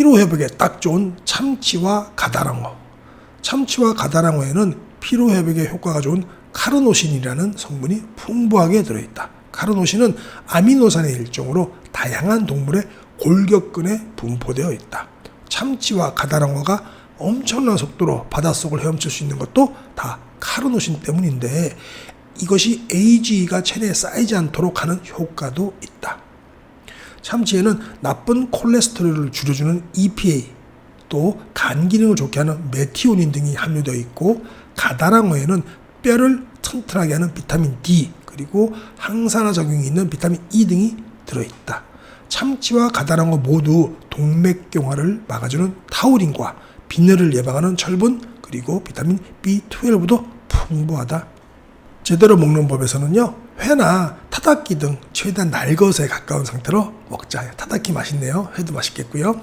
피로 회복에 딱 좋은 참치와 가다랑어. 참치와 가다랑어에는 피로 회복에 효과가 좋은 카르노신이라는 성분이 풍부하게 들어있다. 카르노신은 아미노산의 일종으로 다양한 동물의 골격근에 분포되어 있다. 참치와 가다랑어가 엄청난 속도로 바닷속을 헤엄칠 수 있는 것도 다 카르노신 때문인데 이것이 AGE가 체내에 쌓이지 않도록 하는 효과도 있다. 참치에는 나쁜 콜레스테롤을 줄여주는 EPA, 또 간 기능을 좋게 하는 메티오닌 등이 함유되어 있고 가다랑어에는 뼈를 튼튼하게 하는 비타민 D 그리고 항산화 작용이 있는 비타민 E 등이 들어있다. 참치와 가다랑어 모두 동맥경화를 막아주는 타우린과 빈혈을 예방하는 철분 그리고 비타민 B12도 풍부하다. 제대로 먹는 법에서는요 회나 타닥기 등 최대한 날 것에 가까운 상태로 먹자. 타닥기 맛있네요. 회도 맛있겠고요.